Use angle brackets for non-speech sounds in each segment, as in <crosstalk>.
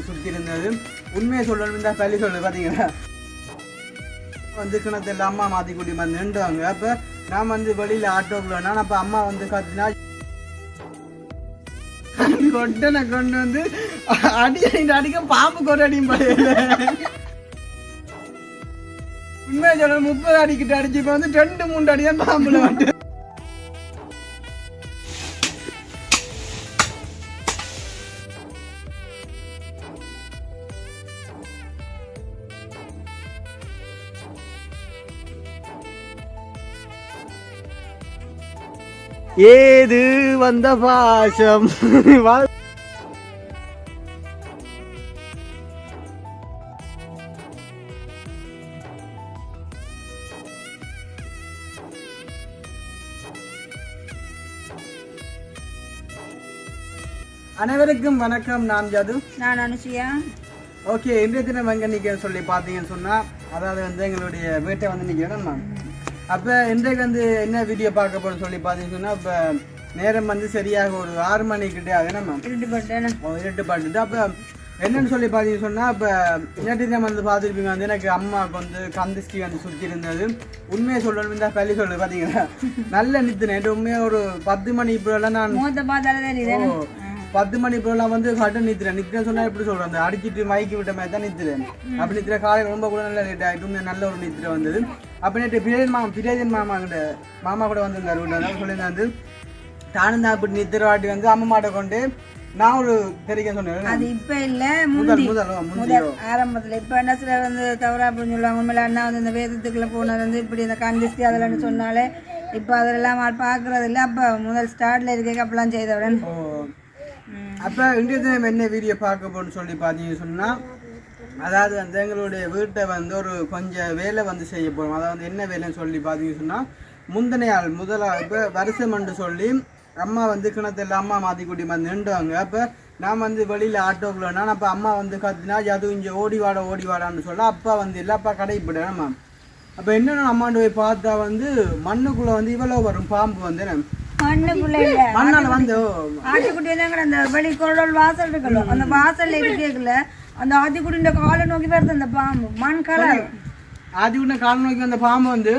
சுற்றி இருந்தது உண்மையை சொல்லணும் தான் பள்ளி சொல்லு பார்த்தீங்களா வந்து கிணத்துல அம்மா மாத்தி கூட்டி வந்து நின்றுவாங்க அப்போ நான் வந்து வெளியில் ஆட்டோக்குள்ளனா அப்போ அம்மா வந்து கத்தினா கொட்டனை கொண்டு வந்து அடி அடி அடிக்க பாம்பு கொண்டு அடியும் பழையில உண்மையை சொல்ல முப்பது அடிக்கிட்டு அடிச்சு இப்போ வந்து ரெண்டு மூன்று அடி தான் பாம்புல வந்து ஏது வந்த பாசம் <laughs> அனைவருக்கும் வணக்கம். நான் ஜது. நான் அனுசுயா ஓகே இன்றைய தினம் எங்க நிற்கிறேன்னு சொல்லி பார்த்தீங்கன்னு சொன்னா அதாவது வந்து எங்களுடைய வீட்டை வந்து நிற்கிறேன் நான் அப்போ இன்றைக்கு வந்து என்ன வீடியோ பார்க்க போறோம்னு சொல்லி பார்த்தீங்கன்னு இப்போ நேரம் வந்து சரியாக ஒரு ஆறு மணிக்கிட்டே ஆகுது நம்ம இருட்டு பாட்டுட்டு அப்போ என்னன்னு சொல்லி பார்த்தீங்கன்னு சொன்னா இப்போ நேற்று வந்து பார்த்துருப்பீங்க வந்து எனக்கு அம்மாவுக்கு வந்து கந்திஷ்டி வந்து சுற்றி இருந்தது. உண்மையை சொல்லணும் தான் பள்ளி சொல்லு பார்த்தீங்களா <laughs> நல்ல நித்து நேற்று உண்மையாக ஒரு பத்து மணி இப்போலாம் நான் பத்து மணி இப்போலாம் வந்து கட்டன் நித்துறேன் நித்துறேன் சொன்னா எப்படி சொல்றேன் அந்த அடிச்சிட்டு மைக்கி விட்ட மாதிரி தான் நித்துறேன் அப்படி நித்துற காலையில் ரொம்ப கூட நல்ல லேட் ஆகிட்டு நல்ல ஒரு நித்திர வந்தது. அப்போ நேற்று பிரியன் மாமா பிரியன் மாமா கிட்ட மாமா கூட வந்திருந்தார் வீட்டு அதனால சொல்லியிருந்தேன் வந்து தானும் தான் அப்படி நித்திர வாட்டி வந்து அம்மா மாட்டை கொண்டு நான் ஒரு தெரிவிக்க சொன்னேன். அது இப்ப இல்ல முதல் முந்தி. முதல் ஆரம்பத்துல. இப்ப என்ன சிலர் வந்து தவறா அப்படின்னு சொல்லுவாங்க உண்மையில அண்ணா வந்து இந்த வேதத்துக்குள்ள போனது வந்து இப்படி இந்த கண்டிஸ்டி அதெல்லாம் சொன்னாலே இப்ப அதெல்லாம் பாக்குறது இல்ல அப்ப முதல் ஸ்டார்ட்ல இருக்க அப்பெல்லாம் செய்தவுடன் அப்போ இன்றைய தினம் என்ன வீடியோ பார்க்க போகணும்னு சொல்லி பார்த்தீங்கன்னு சொன்னால் அதாவது வந்து எங்களுடைய வீட்டை வந்து ஒரு கொஞ்சம் வேலை வந்து செய்ய போகிறோம் அதாவது என்ன வேலைன்னு சொல்லி பார்த்தீங்கன்னு சொன்னால் முந்தின நாள் முதலா இப்போ வருஷம்ன்று சொல்லி அம்மா வந்து கிணத்துல அம்மா மாற்றி கூட்டி வந்து நின்றுவாங்க. அப்போ நான் வந்து வெளியில் ஆட்டோக்குள்ளனா அப்போ அம்மா வந்து கத்தினா அது இங்கே ஓடி வாடா ஓடி வாடான்னு சொல்ல அப்பா வந்து இல்லை அப்பா கடைப்பிட்டேன் அப்போ என்னென்ன அம்மாண்டு போய் பார்த்தா வந்து மண்ணுக்குள்ளே வந்து இவ்வளோ வரும் பாம்பு வந்து மண்ணால் வந்து ஆட்டுக்குட்டி வந்து அந்த வெளி கொரடல் வாசல் இருக்குல்ல அந்த வாசல்ல இருக்கல அந்த ஆட்டுக்குட்டியோட காலை நோக்கி வருது அந்த பாம்பு மண் கலர். ஆதி உன்ன காலம் நோக்கி வந்த பாம்பு வந்து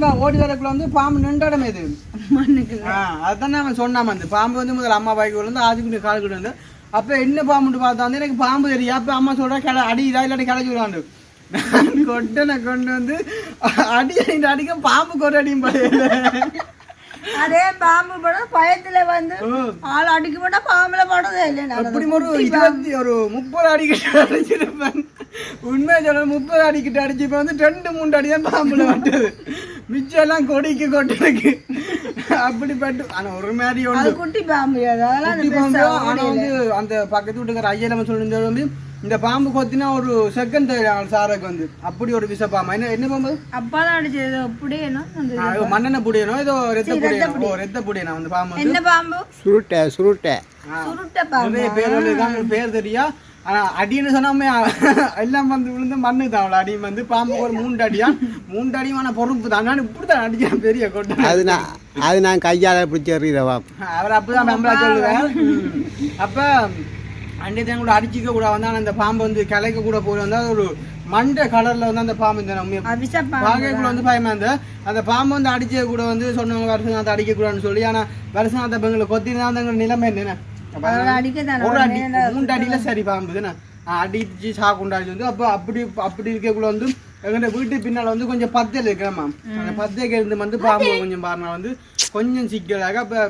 வா- ஓடி வரக்குள்ள வந்து பாம்பு நின்றடமே இது மண்ணுக்குள்ள. ஆ, அதான் அவன் சொன்னான் வந்து பாம்பு வந்து முதல்ல அம்மா பாய்க்கு விழுந்து ஆதி குண்டு கால் கிட்ட வந்து. அப்ப என்ன பாம்புன்னு பார்த்தா வந்து எனக்கு பாம்பு தெரியும். அப்ப அம்மா சொல்றா கிள அடிதா இல்லாட்டி கிளச்சி விடாண்டு கொட்டனை கொண்டு வந்து அடி அடி அடிக்க பாம்பு கொண்டு அடியும் அதே பாம்பு படம் பயத்துல வந்து ஆள் அடிக்க மாட்டா பாம்புல படதே இல்லை. அப்படி ஒரு இருபத்தி ஒரு முப்பது அடிக்கிட்ட அடிச்சிருப்பேன். உண்மையை சொல்ல முப்பது அடிக்கிட்ட அடிச்சிருப்பேன் வந்து ரெண்டு மூணு அடி தான் பாம்புல வட்டது மிச்சம் எல்லாம் கொடிக்கு கொட்டனுக்கு அப்படிப்பட்டு ஆனா ஒரு மாதிரி ஒன்று குட்டி பாம்பு அது. அதெல்லாம் அந்த குட்டி பாம்பு பெருசா ஆனா வந்து அந்த பக்கத்து வீட்டுக்கார ஐயா நம்ம சொல்லியிருந்தது வந்து இந்த பாம்பு கொத்தினா ஒரு செகண்ட் சாருக்கு வந்து. அப்படி ஒரு விஷ பாம்பு என்ன என்ன பாம்பு? அப்பா தான் அடிச்சது. ஏதோ மண்ணெண்ணெய் புடியணும் ஏதோ ரத்த புடியணும் ஓ ரத்த புடியணும் அந்த பாம்பு வந்து? என்ன பாம்பு? சுருட்டை சுருட்டை. சுருட்ட பாம்பு? பேர் பேர் தெரியா? அடின்னு சொன்னாமே எல்லாம் வந்து விழுந்து மண்ணு தான் அவ்வளோ அடி வந்து பாம்பு ஒரு மூன்று அடியா மூன்று அடியான பொறுப்பு தான். நான் இப்படி தான் அடிச்சேன் பெரிய கொட்டை. அது நான் அது நான் கையால் பிடிச்சி எறிகிறவா அவர் அப்பதான் நம்மளா சொல்லுவேன். அப்ப அண்டை தான் கூட அடிச்சிக்க கூட வந்து ஆனா அந்த பாம்பு வந்து கிளைக்க கூட போய் வந்து அது ஒரு மண்டை கலர்ல வந்து அந்த பாம்பு இந்த நம்ம பார்க்கக்குள்ள வந்து பயமா இருந்த அந்த பாம்பு வந்து அடிச்ச கூட வந்து சொன்னவங்க வருஷம் அதை அடிக்க கூடாதுன்னு சொல்லி ஆனா வருஷம் அந்த பெங்களை கொத்தினா அந்த நிலைமை என்ன ஒரு அடி மூன்று அடியில சரி பாம்பு தானே அடிச்சு சாக்குண்டாச்சு வந்து அப்போ அப்படி அப்படி இருக்கக்குள்ள வந்து எங்க வீட்டு பின்னால வந்து கொஞ்சம் பத்தையில் இருக்கிறேம்மா அந்த பத்தைக்கு இருந்து வந்து பாம்பு கொஞ்சம் பாருங்க வந்து கொஞ்சம் சிக்கலாக அப்போ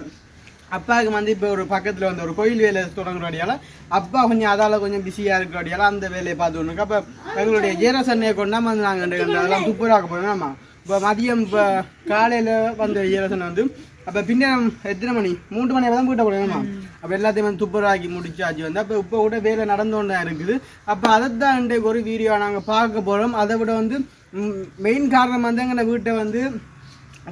அப்பாவுக்கு வந்து இப்போ ஒரு பக்கத்தில் வந்து ஒரு கோயில் வேலை தொடங்குறடியால அப்பா கொஞ்சம் அதால கொஞ்சம் பிஸியாக இருக்கிறடியால அந்த வேலையை பார்த்துக்கணும் அப்போ எங்களுடைய ஜீரசன்னையை கொண்டா வந்து நாங்கள் அதெல்லாம் துப்புராக்க போகிறோம் இப்போ மதியம் இப்போ காலையில் வந்த ஈரசனை வந்து அப்போ பின்னர் எத்தனை மணி? மூன்று மணி தான் போயிட்ட போடணுமா அப்போ எல்லாத்தையும் வந்து துப்புராக்கி முடிச்சாச்சு. வந்து அப்போ இப்போ கூட வேலை நடந்தோன்னு தான் இருக்குது. அப்போ அதைத்தான் இன்றைக்கு ஒரு வீடியோ நாங்கள் பார்க்க போகிறோம் அதை விட வந்து மெயின் காரணம் வந்து எங்களை வீட்டை வந்து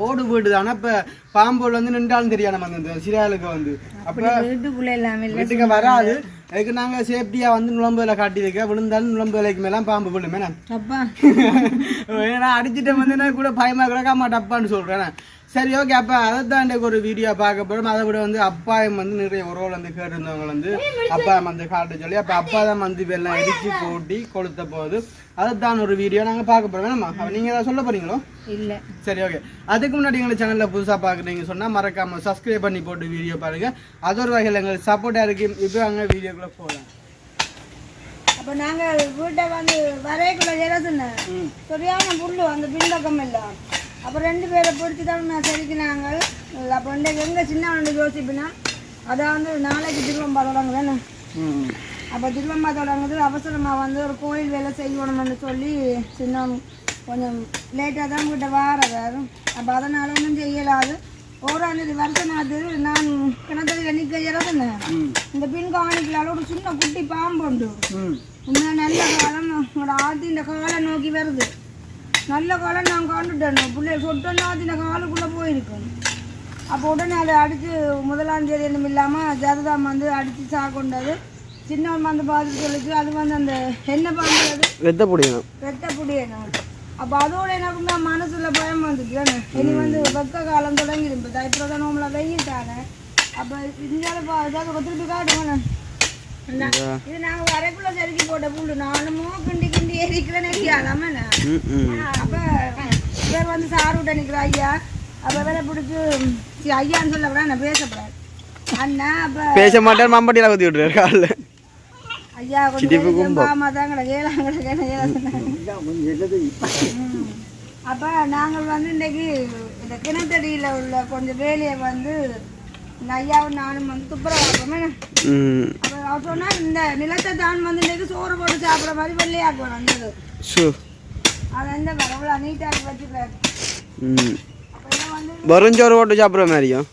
ஓடு வீடு தானே. இப்போ பாம்போல் வந்து நின்றாலும் தெரியாது நம்ம இந்த சிறாளுக்கு வந்து. அப்போ வீட்டுக்கு வராது. அதுக்கு நாங்கள் சேஃப்டியாக வந்து நுழம்புல காட்டியிருக்க விழுந்தாலும் நுழம்பு வேலைக்கு மேலே பாம்பு விழுமே அப்பா. ஏன்னா அடிச்சுட்டு வந்து கூட பயமா கிடக்காம டப்பான்னு சொல்றேன் சரி ஓகே அப்போ அதை தான் ஒரு வீடியோ பார்க்க போகிறோம் அதை விட வந்து அப்பாயம் வந்து நிறைய உறவுகள் வந்து கேட்டிருந்தவங்க வந்து அப்பாயம் வந்து காட்ட சொல்லி அப்போ அப்பா தான் வந்து வெள்ளம் இடிச்சு போட்டி கொளுத்த போகுது. அதை தான் ஒரு வீடியோ நாங்கள் பார்க்க போகிறோம் வேணாமா? நீங்கள் ஏதாவது சொல்ல போறீங்களோ? இல்லை. சரி ஓகே அதுக்கு முன்னாடி எங்கள் சேனலில் புதுசாக பார்க்குறீங்க சொன்னால் மறக்காமல் சப்ஸ்கிரைப் பண்ணி போட்டு வீடியோ பாருங்கள் அது ஒரு வகையில் எங்களுக்கு சப்போர்ட்டாக இருக்கு. இப்போ அங்கே வீடியோக்குள்ளே போகலாம் அப்போ நாங்கள் வீட்டை வந்து வரைக்குள்ள ஜெரசுன்னு சரியான புல்லு அந்த பின்பக்கம் எல்லாம். அப்போ ரெண்டு பேரை பிடிச்சி தான் நான் செதுக்கினாங்க அப்போ வந்து எங்கே சின்ன ஒன்று யோசிப்பினா அதாவது நாளைக்கு திருவம்பா தொடங்குதானே அப்போ திருவம்பா தொடங்குது அவசரமாக வந்து ஒரு கோயில் வேலை செய்யணும்னு சொல்லி சின்ன கொஞ்சம் லேட்டாக தான் கிட்ட வாரதாரு அப்போ அதனால ஒன்றும் செய்யலாது. ஓராம் தேதி வருஷம் அது நான் கிணத்துல நிற்க இறதுன்னு இந்த பின் காணிக்கலால ஒரு சின்ன குட்டி பாம்பு உண்டு. இன்னும் நல்ல காலம் ஆத்தி இந்த காலை நோக்கி வருது. நல்ல காலம் நான் காண்டுட்டேன்? பிள்ளை சொட்டோன்னா ஆத்தி இந்த காலுக்குள்ளே போயிருக்கேன் அப்போ உடனே அதை அடித்து முதலாம் தேதி என்னும் இல்லாமல் ஜாதகம் வந்து அடித்து சாக்கொண்டது சின்னவன் வந்து பார்த்துட்டு சொல்லிச்சு அது வந்து அந்த என்ன பண்ணுறது வெத்த பிடிக்கணும் வெட்ட புடியணும். அப்போ அதோட எனக்குமே மனசுல பயம் தானே. இனி வந்து வெக்க காலம் தொடங்கி இப்போ தைப்பிரத நோம்பில் வெயில் தானே? அப்போ ஏதாவது திருப்பி காட்டுவானே இது நாங்கள் வரைக்குள்ள செருக்கி போட்ட புல்லு. நானுமோ கிண்டி கிண்டி ம் ம் அப்போ இவர் வந்து சார் விட்ட நிற்கிற ஐயா. அப்போ வேலை பிடிச்சி சரி, ஐயான்னு சொல்லக்கூடாது நான் பேசக்கூடாது அண்ணா அப்போ பேச மாட்டேன் மம்பட்டியில் குத்தி விட்டுருக்காரு காலில். ஐயா கொஞ்சம் பாமா தான் அப்போ நாங்கள் வந்து இன்றைக்கு இந்த கிணத்தடியில் உள்ள கொஞ்சம் வேலையை வந்து இந்த ஐயாவும் நானும் வந்து துப்புரவாக்கமே ம் அப்போ சொன்னால் இந்த நிலத்தை தான் வந்து இன்றைக்கு சோறு போட்டு சாப்பிட்ற மாதிரி வெள்ளையாக்குவோம் வந்தது. ஷூ அதை இந்த வரவுல நீட்டாக வச்சுக்கிறாரு ம். அப்போ இதை வந்து வருஞ்சோறு போட்டு சாப்பிட்ற மாதிரியும்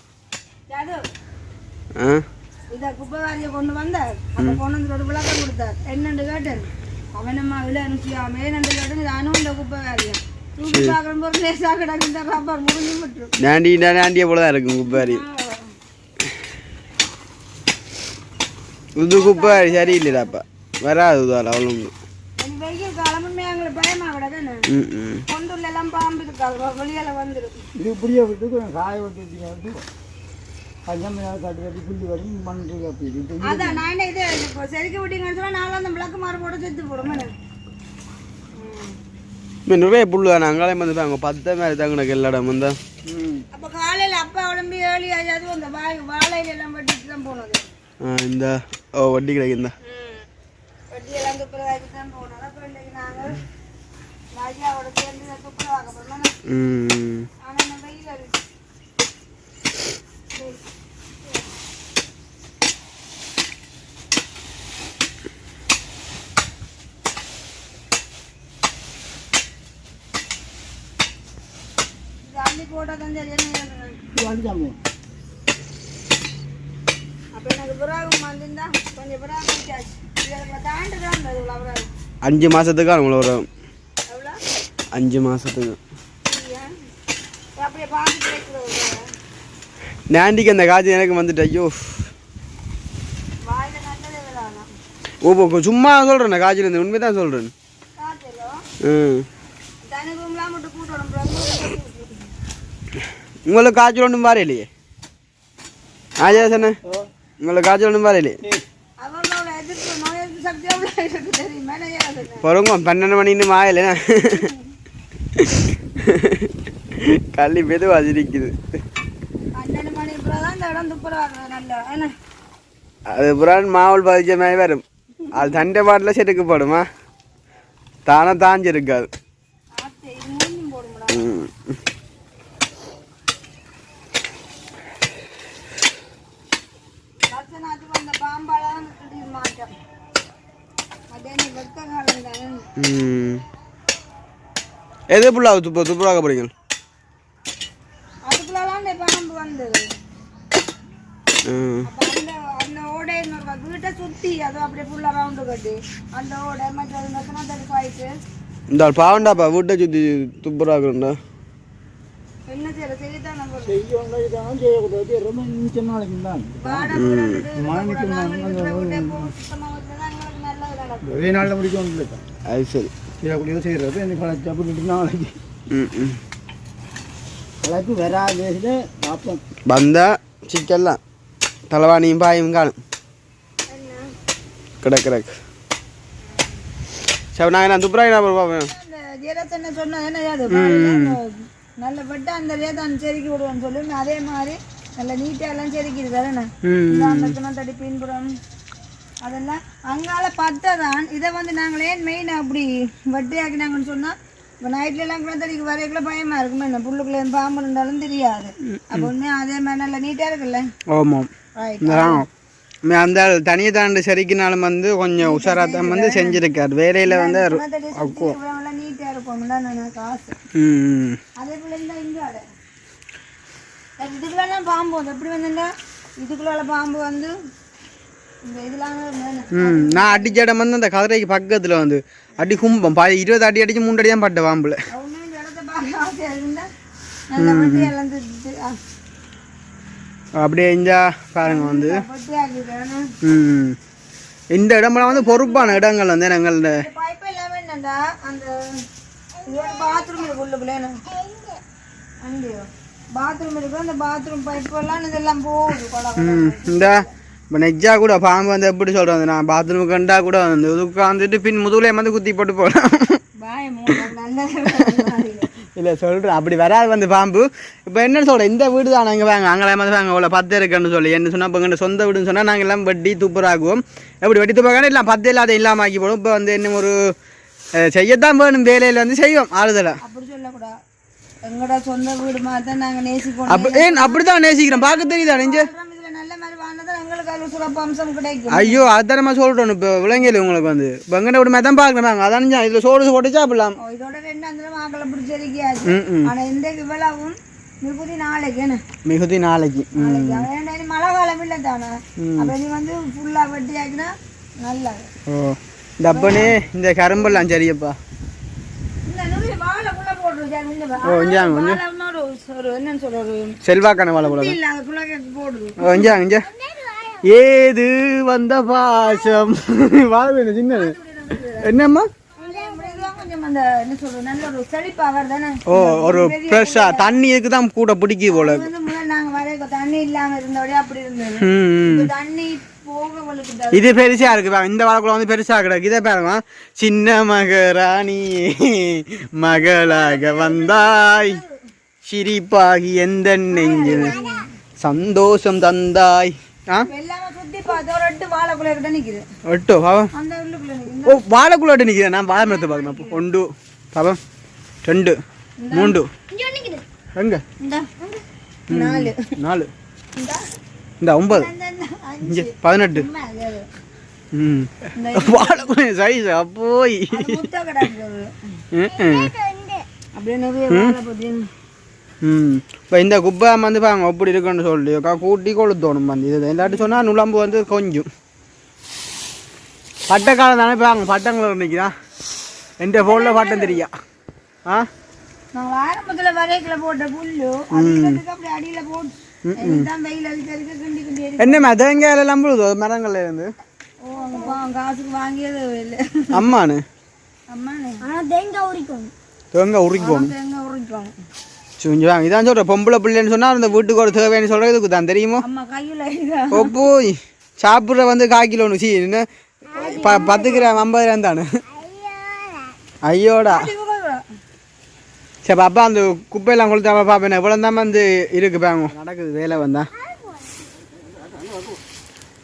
ஆ? இதை குப்பைவாரியை கொண்டு வந்தார் அப்போ கொண்டு வந்து ஒரு விளக்கம் கொடுத்தார் என்னண்டு கேட்டேன்? அவனம்மா விட அனுப்பியாம ஏனண்டு கேட்டேன் நானும் இந்த குப்பைவாரியம் தூக்கி பார்க்குற போது லேசாக கிடக்கு இந்த ரப்பர் முடிஞ்சு விட்டுரும். நாண்டி நாண்டிய போல தான் இருக்கும் குப்பாரி இது குப்பாரி சரியில்லைடாப்பா வராது இதால் அவ்வளோ நிறைய புல்லு தான் அங்காலே வந்து அங்கே பத்த மாதிரி தங்கினக்கு எல்லா இடம் வந்து அப்போ காலையில் அப்பா உடம்பு ஏழி ஆயாது அந்த வாய் வாழையில எல்லாம் வெட்டிட்டு தான் போனது இந்த ஓ வட்டி கிடைக்கு இந்த. வெட்டியெல்லாம் துப்புரவாக்கி தான் போனோம் அப்புறம் இன்னைக்கு அஞ்சு மாதத்துக்கு அவங்கள ஒரு அஞ்சு மாதத்துக்கு இல்லையா நாண்டிக்கு அந்த காய்ச்சல் எனக்கு வந்துட்டு ஐயோ. வாயில நல்லதே விளாடலாம் ஓ இப்போ சும்மா சொல்கிறேன் காய்ச்சல் இந்த உண்மை தான் சொல்கிறேன் ம் உங்களுக்கு காய்ச்சல் ஒன்றும் பாறையிலையே ஆஜா சொன்ன உங்களை காய்ச்சல் ஒன்றும் பாறையிலே அவங்களோட பன்னெண்டு மணின்னு மாயல கள்ளி பேது சிரிக்குது அது புறான் மாவுள் பாதிச்ச மாதிரி வரும் அது தண்டை பாட்டில் செதுக்கப்படுமா தானே தாஞ்சிருக்காது ம். லட்சணாத்துக்கு அந்த பாம்பால தான் திடீர் மாற்றம் அதே நீ வெக்க காலம் தானே ம். எது புள்ளா துப்பு துப்புராக போறீங்க? வீட்டை சுற்றி அது அப்படியே ஃபுல்லாக ரவுண்டு கட்டி. அந்த ஓடை மற்ற நக்கனா தடுப்பு ஆயிட்டு இந்த பாவண்டாப்பா வீட்டை சுற்றி துப்புராக்குறா என்ன செய்யற செய்யத்தான் நம்ம செய்யணும் செய்யக்கூடாது. ரொம்ப நிமிஷம் நாளைக்கு தான். நல்லது நடக்கும். ஒரே நாளில் முடிக்க இல்லை அது சரி செய்யக்கூடிய செய்கிறது எனக்கு கணக்கு அப்படி நாளைக்கு ம் அழைப்பு வராது பார்ப்போம் வந்தா சிக்கல்லாம் தலைவாணியும் பாயும் காணும் கிடக்கு கிடக்கு சரி நாங்கள் நான் துப்புராய் நான் பார்ப்பேன் அந்த ஜீரத்தை என்ன சொன்னா என்ன அது பாருங்க, நல்ல பட்டு அந்த ரேதான் செருக்கி விடுவேன்னு சொல்லி அதே மாதிரி நல்ல நீட்டா எல்லாம் செருக்கிது தானே இந்த அந்த கிணத்தடி பின்புறம் அதெல்லாம் அங்கால பத்ததான் இதை வந்து நாங்கள் ஏன் மெயின் அப்படி வட்டி ஆக்கினாங்கன்னு சொன்னா இப்போ நைட்ல எல்லாம் கிணத்தடிக்கு வரைக்குள்ள பயமா இருக்குமே என்ன? புல்லுக்குள்ள பாம்பு இருந்தாலும் தெரியாது. அப்போ அதே மாதிரி நல்லா நீட்டா இருக்குல்ல? ஆமாம் ரைட் அந்த தனியை தாண்டு சரிக்கினாலும் வந்து கொஞ்சம் உஷாராக தான் வந்து செஞ்சிருக்காரு. வேலையில் வந்து அவர் கிணத்தடி சுத்தி இவ்வளவு நீட்டா இருக்கும் தான் ம் அதே போல இந்த இங்க இதுக்குள்ளலாம் பாம்பு வந்து எப்படி வந்துண்டா இதுக்குள்ள பாம்பு வந்து இந்த இதெல்லாம் வேணும். ம் நான் அடிச்ச இடம் வந்து அந்த கதிரைக்கு பக்கத்தில் வந்து அடி கும்பம். பா இருபது அடி அடிச்சு மூணு அடி தான் பட்ட பாம்பில் அப்படியே இந்தா பாருங்க வந்து. இந்த இடமெல்லாம் வந்து பொறுப்பான இடங்கள் வந்து இதோட பாத்ரூம் இருக்கு அந்த பாத்ரூம் பைப் எல்லாம் இதெல்லாம் போகுது. இந்த. இப்போ நெஜ்ஜா கூட பாம்பு வந்து எப்படி சொல்கிறது நான் பாத்ரூம் கண்டா கூட வந்து உட்காந்துட்டு பின் முதுகுலே வந்து குத்தி போட்டு போகலாம் இல்லை சொல்கிறேன் அப்படி வராது வந்து பாம்பு இப்போ என்ன சொல்கிறேன் இந்த வீடு தான் நாங்கள் வாங்க அங்கே வந்து வாங்க அவ்வளோ பத்து இருக்குன்னு சொல்லி என்ன சொன்னால் இப்போ எங்கள் சொந்த வீடுன்னு சொன்னால் நாங்கள் எல்லாம் வட்டி துப்புராக்குவோம் எப்படி வட்டி துப்பாக்கான இல்லை பத்து இல்லாத இல்லாமல் ஆக்கி போடும் இப்போ வந்து என்ன ஒரு செய்யத்தான் வேணும் வேலையில் வந்து செய்வோம் ஆறுதலை அப்படி சொல்லக்கூடாது எங்களோட சொந்த வீடு மாதிரி தான் நாங்கள் நேசிக்கணும் அப்படி ஏன் அப்படி தான் நேசிக்கிறேன் பார்க்க தெரியுதா நெஞ்சு மாதிரி வாழ்ந்தா எங்களுக்கு அதில் சிறப்பு அம்சம் கிடைக்கும் ஐயோ அதான் நம்ம சொல்கிறோம் இப்போ விலங்கியல் உங்களுக்கு வந்து எங்கட விட மாதிரி தான் பார்க்குறேன் அதான் இதில் சோறு போட்டு சாப்பிடலாம் இதோட ரெண்டு அந்த ஆக்களை பிடிச்சிருக்கியாச்சு ஆனா இந்த இவ்வளவும் மிகுதி நாளைக்கு என்ன மிகுதி நாளைக்கு மழை காலம் இல்லை தானே அப்ப நீ வந்து ஃபுல்லா வெட்டி ஆக்கினா நல்லது ஓ அப்பனே இந்த கரும்பெல்லாம் சரியப்பா இந்த நுழைய வாழைக்குள்ள போட்டுருச்சாங்க இந்த வா- ஓ இஞ்சாங்க கொஞ்சம் குள்ள போடுது. இஞ்சாங்க இஞ்சா ஏது வந்த பாசம்? வாழ வேணும் சின்னது? என்னம்மா? ஓ ஒரு ஃப்ரெஷ்ஷாக தண்ணி இதுக்கு தான் கூட பிடிக்குது போல. தண்ணி இல்லாம அப்படி இருந்தது. இது பெருசா இருக்கு. இந்த வாழைக்குள்ள வந்து பெருசா கிடக்கு. இதை பாருங்க. சின்ன மகராணி மகளாக வந்தாய். சிரிப்பாகி எந்த நெஞ்சில் சந்தோஷம் தந்தாய். ஒட்டோ பாவம் ஓ வாழைக்குள்ள நிற்கிறேன் நான் வாழை மரத்தை பார்க்கணும். ஒன்று பாவம் ரெண்டு மூன்று. எங்க? இந்த. நாலு. இந்த. ஒன்பது. இந்த, இந்த, அஞ்சு. இங்கே பதினெட்டு. ம். வாழைக்குள்ள சைஸ் அப்போய் அப்படியே இப்போ இந்த குப்பை வந்து பாருங்க அப்படி இருக்குன்னு சொல்லி கூட்டி கொளுத்தோணும் வந்து இது இல்லாட்டி சொன்னால் நுழம்பு வந்து கொஞ்சம் பட்டக்காலம் தானே பாருங்க பட்டங்கள் நிற்கிறா எந்த ஃபோனில் பட்டம் தெரியா ஆ நாங்க ஆரம்பத்துல வரைக்குள்ள போட்ட புல்லு அடியில போட்டு என்ன மரங்கள்ல இருந்து அங்க காசுக்கு வாங்கியது இல்லை அம்மானு தேங்காய் தேங்காய் தேங்காய் சுஞ்சி வாங்க. இதான் சொல்கிறேன் பொம்பளை பிள்ளைன்னு சொன்னால் அந்த வீட்டுக்கு ஒரு தேவைன்னு சொல்கிறது இதுக்கு தான் தெரியுமோ? போய். சாப்பிட்ற வந்து கால் கிலோ சி என்ன? ப பத்து கிராம் ஐம்பது கிராம் தானே? ஐயோடா. சரி பாப்பா அந்த குப்பையெல்லாம் கொளுத்தா பாப்பேன் எவ்வளோ தான் வந்து இருக்கு பாங்க நடக்குது வேலை வந்தா.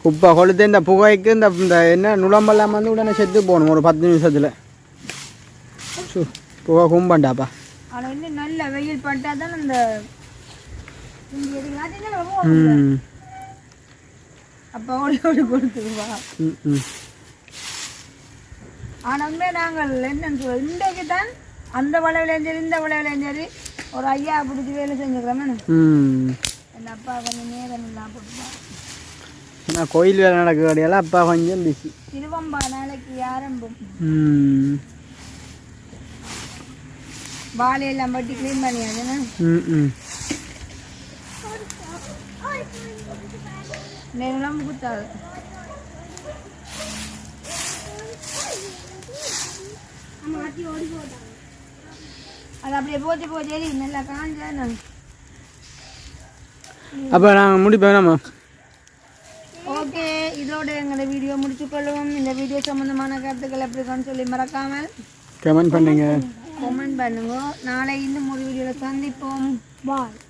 குப்பை கொளுத்து இந்த புகைக்கு இந்த இந்த என்ன நுழம்பெல்லாம் வந்து உடனே செத்து போகணும் ஒரு பத்து நிமிஷத்தில். புகை கும்பண்டாப்பா. நல்ல வெயில் பட்டா தான் அந்த அப்ப ஓடி ஓடி கொடுத்துருவா. ம் ம். ஆனா உண்மையா நாங்கள் என்னன்னு சொல்ல இன்றைக்கு தான் அந்த வளவிலையும் சரி இந்த வளவிலையும் சரி ஒரு ஐயா பிடிச்சி வேலை செஞ்சுக்கிறோமே என் அப்பா கொஞ்சம் நேரம் இல்லாம நான் கோயில் வேலை நடக்க அப்பா கொஞ்சம் பிஸி திருவம்பா நாளைக்கு ஆரம்பம் வாழையெல்லாம் பட்டி க்ளீன் பண்ணியாதுன்னு ம் நேரம் குத்தாது. அது அப்படியே போச்சு போச்சு நல்லா காஞ்சானு அப்போ நாங்கள் முடிப்போம் நம்ம ஓகே இதோட எங்களோட வீடியோ முடிச்சு கொள்ளுவோம் இந்த வீடியோ சம்பந்தமான கருத்துக்கள் எப்படி இருக்குன்னு சொல்லி மறக்காமல் கமெண்ட் பண்ணுங்க. கமெண்ட் பண்ணுங்க. நாளை இன்னும் ஒரு வீடியோவில் சந்திப்போம். பாய்